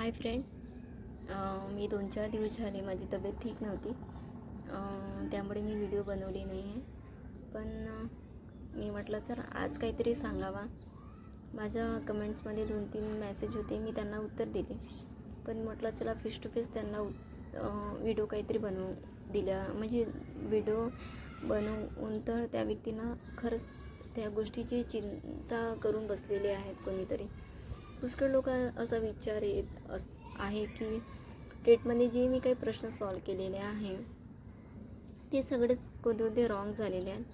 Hi friend. मी दोन चार दिवस झाले माझी तब्येत ठीक नव्हती. त्यामुळे मी व्हिडिओ बनवली नाही आहे पण मी म्हटलं तर आज काहीतरी सांगावा. माझ्या कमेंट्समध्ये दोन तीन मेसेज होते मी त्यांना उत्तर दिले. पण म्हटलं चला फेस टू फेस त्यांना व्हिडिओ काहीतरी बनवू दिल्या. म्हणजे व्हिडिओ बनवून तर त्या व्यक्तींना खरंच त्या गोष्टीची चिंता करून बसलेले आहेत कोणीतरी. पुष्कळ लोकांना असा विचार येत अस आहे की टेटमध्ये जे मी काही प्रश्न सॉल्व केलेले आहे ते सगळेच कोणते कोणते रॉंग झालेले आहेत.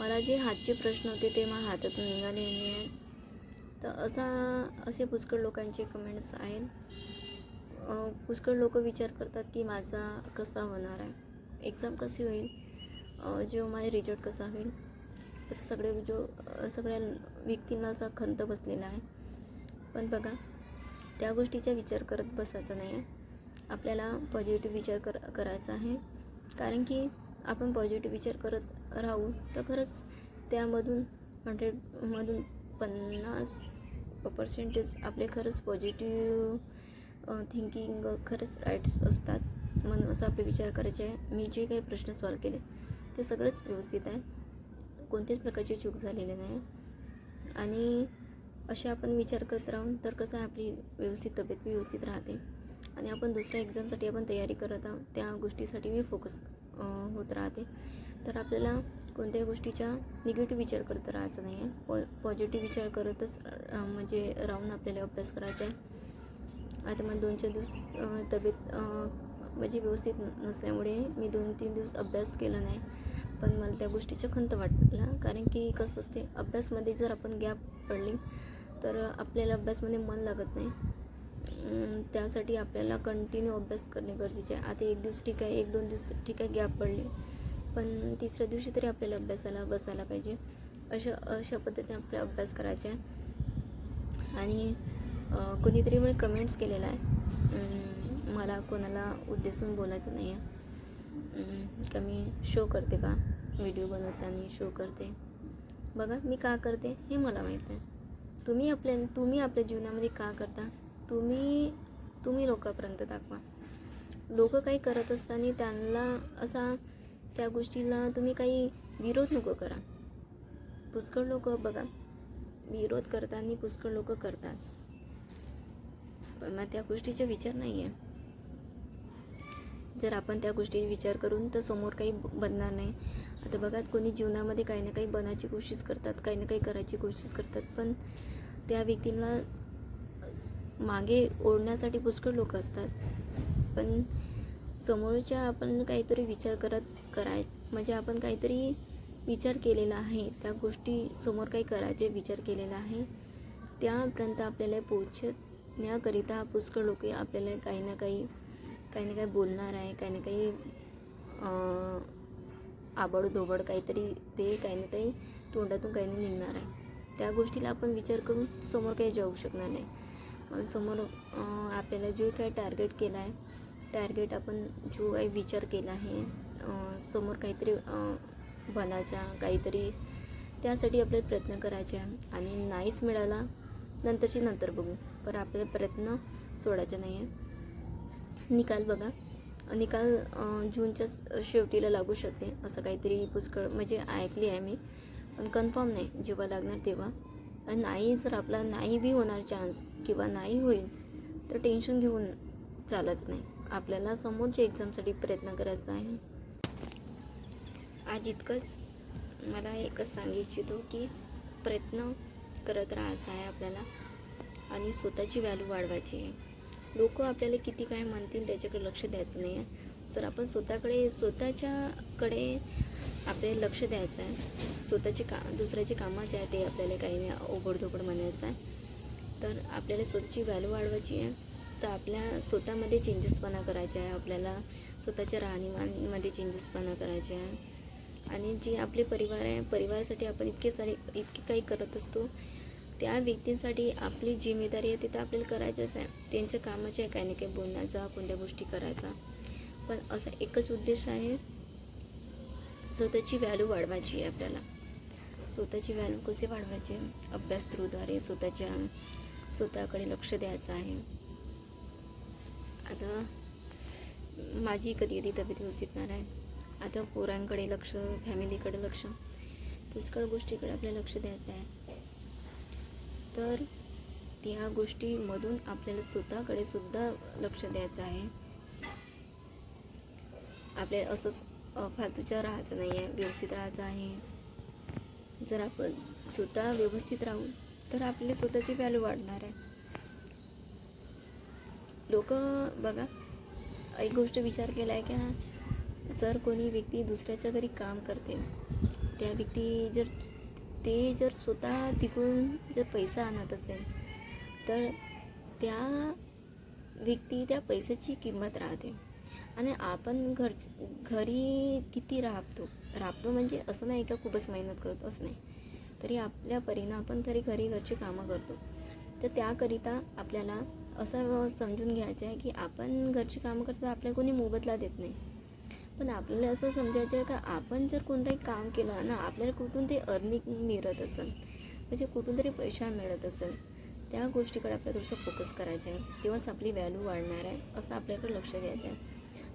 मला जे हातचे प्रश्न होते ते मला हातातून निघालेले आहेत. तर असा असे पुष्कळ लोकांचे कमेंट्स आहेत. पुष्कळ लोक विचार करतात की माझा कसा होणार आहे? एक्झाम कशी होईल? जो माझा रिझल्ट कसा होईल? असं सगळे जो सगळ्या व्यक्तींना असा खंत बसलेला आहे. पण बघा त्या गोष्टीचा विचार करत बसायचा नाही. आहे आपल्याला पॉझिटिव्ह विचार कर करायचा आहे. कारण की आपण पॉझिटिव्ह विचार करत राहू तर खरंच त्यामधून हंड्रेडमधून पन्नास पर्सेंटेज आपले खरंच पॉझिटिव्ह थिंकिंग खरंच राईट्स असतात. म्हणून असं आपले विचार करायचे आहे. मी जे काही प्रश्न सॉल्व केले ते सगळंच व्यवस्थित आहे. कोणत्याच प्रकारची चूक झालेली नाही. आणि असे आपण विचार करत राहून तर कसं आहे आपली व्यवस्थित तब्येत व्यवस्थित राहते. आणि आपण दुसऱ्या एक्झामसाठी आपण तयारी करत आहोत त्या गोष्टीसाठी मी फोकस होत राहते. तर आपल्याला कोणत्याही गोष्टीचा निगेटिव्ह विचार करत राहायचा नाही आहे पॉ पॉझिटिव्ह विचार करतच म्हणजे राहून आपल्याला अभ्यास करायचा आहे. आता मला दोन चार दिवस तब्येत म्हणजे व्यवस्थित न नसल्यामुळे मी दोन तीन दिवस अभ्यास केला नाही. पण मला त्या गोष्टीचा खंत वाटला. कारण की कसं असते अभ्यासमध्ये जर आपण गॅप पडली तर आपल्याला अभ्यासमध्ये मन लागत नाही. त्यासाठी आपल्याला कंटिन्यू अभ्यास करणे गरजेचे आहे. आता एक दिवस ठीक आहे एक दोन दिवस ठीक आहे गॅप पडले. पण तिसऱ्या दिवशी तरी आपल्याला अभ्यासाला बसायला पाहिजे. अशा अशा पद्धतीने आपल्या अभ्यास करायचा आहे. आणि कोणीतरी मी कमेंट्स केलेला आहे. मला कोणाला उद्देशून बोलायचं नाही आहे का मी शो करते बा. व्हिडिओ बनवताना शो करते. बघा मी का करते हे मला माहीत आहे तुम्ही आपल्या तुम्ही आपल्या जीवनामध्ये का करता? तुम्ही तुम्ही लोकांपर्यंत दाखवा. लोक काही करत असताना त्यांना असा त्या गोष्टीला तुम्ही काही विरोध नको करा. पुष्कळ लोक बघा विरोध करताना पुष्कळ लोक करतात. पण मग त्या गोष्टीचा विचार नाही आहे जर आपण त्या गोष्टी विचार करून तर समोर काही बनणार नाही. आता बघा कोणी जीवनामध्ये काही ना काही बनायची कोशिश करतात काही ना काही करायची कोशिश करतात पण त्या व्यक्तीला मागे ओढण्यासाठी पुष्कळ लोक असतात. पण समोरच्या आपण काहीतरी विचार करत कराय म्हणजे आपण काहीतरी विचार केलेला आहे त्या गोष्टी समोर काही करायचे विचार केलेला आहे त्यापर्यंत आपल्याला पोहोचण्याकरिता पुष्कळ लोक आपल्याला काही ना काही काही ना काही बोलणार आहे काही ना काही आबडधोबड काहीतरी ते काही ना काही तोंडातून काही नाही निघणार आहे. त्या गोष्टीला आपण विचार करून समोर काही जाऊ शकणार नाही. पण समोर आपल्याला जो काही टार्गेट केला आहे टार्गेट आपण जो काही विचार केला आहे समोर काहीतरी बनायचा काहीतरी त्यासाठी आपल्याला प्रयत्न करायचे आहे. आणि नाहीच मिळाला नंतरची नंतर बघू. पण आपल्याला प्रयत्न सोडायचा नाही आहे निकाल बघा. निकाल जूनच्या शेवटीला लागू शकते असं काहीतरी पुष्कळ म्हणजे ऐकली आहे मी. पण कन्फर्म नाही जेव्हा लागणार तेव्हा. नाही जर आपला नाही बी होणार चान्स किंवा नाही होईल तर टेन्शन घेऊन चालच नाही. आपल्याला समोरच्या एक्झामसाठी प्रयत्न करायचा आहे. आज इतकंच. मला एकच सांगू इच्छितो की प्रयत्न करत राहायचा आहे आपल्याला. आणि स्वतःची व्हॅल्यू वाढवायची आहे. लोक आपल्याला किती काय म्हणतील त्याच्याकडे लक्ष द्यायचं नाही आहे. जर आपण स्वतःकडे स्वतःच्याकडे आपल्याला लक्ष द्यायचं आहे. स्वतःचे का दुसऱ्याचे कामाचे आहे ते आपल्याला काही नाही ओबडधोबड म्हणायचं आहे. तर आपल्याला स्वतःची व्हॅल्यू वाढवायची आहे. तर आपल्या स्वतःमध्ये चेंजेसपणा करायचे आहे. आपल्याला स्वतःच्या राहणीमानमध्ये चेंजेसपणा करायचे आहे. आणि जे आपले परिवार आहे परिवारासाठी आपण इतके सारे इतके काही करत असतो. त्या व्यक्तींसाठी आपली जिम्मेदारी आहे तिथं आपल्याला करायचंच आहे. त्यांच्या कामाचे आहे काही ना काही बोलण्याचा कोणत्या गोष्टी करायचा. पण असा एकच उद्देश आहे स्वतःची व्हॅल्यू वाढवायची आहे आपल्याला. स्वतःची व्हॅल्यू कसे वाढवायची? अभ्यास थ्रूद्वारे स्वतःच्या स्वतःकडे लक्ष द्यायचं आहे. आता माझी कधी कधी तब्येत व्यवस्थित नाही आहे आता पोरांकडे लक्ष फॅमिलीकडे लक्ष पुष्कळ गोष्टीकडे आपल्याला लक्ष द्यायचं आहे. तर त्या गोष्टीमधून आपल्याला स्वतःकडे सुद्धा लक्ष द्यायचं आहे. आपल्या असंच फालतूच्या राहायचं नाही आहे व्यवस्थित राहायचं आहे. जर आपण स्वतः व्यवस्थित राहू तर आपली स्वतःची व्हॅल्यू वाढणार आहे. लोक बघा एक गोष्ट विचार केला आहे का जर कोणी व्यक्ती दुसऱ्याच्या घरी काम करते त्या व्यक्ती जर ते जर स्वतः तिकडून जर पैसा आणत असेल तर त्या व्यक्ती त्या पैशाची किंमत राहते. आणि आपण घर घरी किती राबतो राबतो म्हणजे असं नाही का खूपच मेहनत करतो असं नाही. तरी आपल्या परीनं आपण तरी घरी घरची कामं करतो. तर त्याकरिता आपल्याला असं समजून घ्यायचं आहे की आपण घरची कामं करतो आपल्याला कोणी मोबदला देत नाही. पण आपल्याला असं समजायचं आहे का आपण जर कोणतंही काम केलं ना आपल्याला कुठून ते अर्निंग मिळत असेल म्हणजे कुठून तरी पैसा मिळत असेल त्या गोष्टीकडे आपल्याला थोडंसं फोकस करायचं आहे. तेव्हाच आपली व्हॅल्यू वाढणार आहे असं आपल्याकडे लक्ष द्यायचं आहे.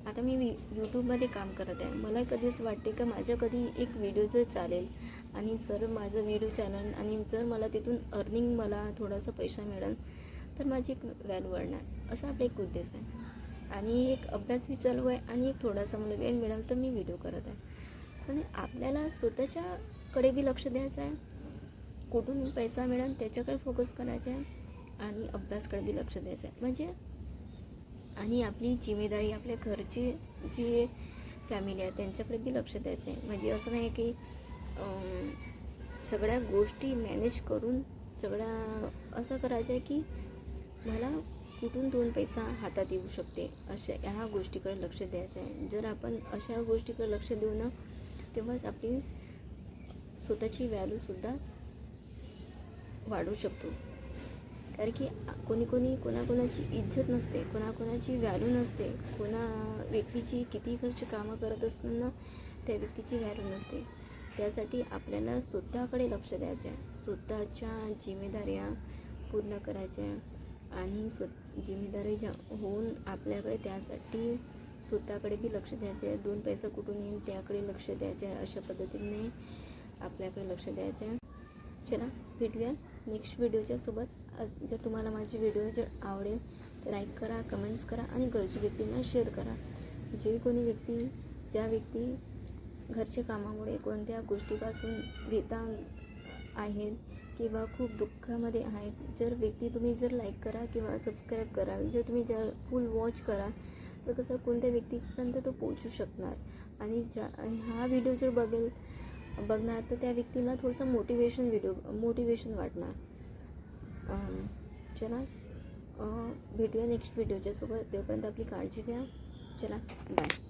आता मी यूट्यूबमध्ये काम करत आहे. मला कधीच वाटते का माझ्या कधी एक व्हिडिओ जर चालेल आणि जर माझं व्हिडिओ चालेल आणि जर मला तिथून अर्निंग मला थोडासा पैसा मिळेल तर माझी एक व्हॅल्यू वाढणार. असा आपला एक उद्देश आहे. आणि एक अभ्यास बी चालू आहे आणि एक थोडासा मला वेळ मिळाला तर मी व्हिडिओ करत आहे. आणि आपल्याला स्वतःच्याकडे बी लक्ष द्यायचं आहे. कुठून पैसा मिळेल त्याच्याकडे फोकस करायचा आहे आणि अभ्यासकडे बी लक्ष द्यायचं आहे. म्हणजे आणि आपली जिम्मेदारी आपल्या घरची जी फॅमिली आहे त्यांच्याकडे बी लक्ष द्यायचं आहे. म्हणजे असं नाही की सगळ्या गोष्टी मॅनेज करून सगळ्या असं करायचं आहे की मला कुठून दोन पैसा हातात येऊ शकते अशा ह्या गोष्टीकडे लक्ष द्यायचं आहे. जर आपण अशा गोष्टीकडे लक्ष देऊ ना तेव्हाच आपली स्वतःची व्हॅल्यूसुद्धा वाढू शकतो. कारण की कोणी कोणी कोणाकोणाची इज्जत नसते कोणाकोणाची व्हॅल्यू नसते कोणा व्यक्तीची किती खर्च कामं करत असताना त्या व्यक्तीची व्हॅल्यू नसते. त्यासाठी आपल्याला स्वतःकडे लक्ष द्यायचं आहे. स्वतःच्या जिम्मेदाऱ्या पूर्ण करायच्या. आणि स्व जिम्मेदारी ज्या होऊन आपल्याकडे त्यासाठी स्वतःकडे बी लक्ष द्यायचं आहे दोन पैसा कुठून येईल त्याकडे लक्ष द्यायचं आहे अशा पद्धतीने आपल्याकडे लक्ष द्यायचं आहे चला भेटूया नेक्स्ट व्हिडिओच्या सोबत. आज जर तुम्हाला माझी व्हिडिओ जर आवडेल तर लाईक करा कमेंट्स करा आणि गरजू व्यक्तींना शेअर करा. जे कोणी व्यक्ती ज्या व्यक्ती घरच्या कामामुळे कोणत्या गोष्टीपासून वेता आहेत किंवा खूप दुःखामध्ये आहेत. जर व्यक्ती तुम्ही जर लाईक करा किंवा सबस्क्राईब कराल जर तुम्ही जर फुल वॉच कराल तर कसं कोणत्या व्यक्तीपर्यंत तो पोहोचू शकणार? आणि ज्या हा व्हिडिओ जर बघेल बघणार तर त्या व्यक्तीला थोडंसं मोटिवेशन व्हिडिओ मोटिवेशन वाटणार. चला भेटूया नेक्स्ट व्हिडिओच्यासोबत तेव्हापर्यंत तोपर्यंत आपली काळजी घ्या. चला बाय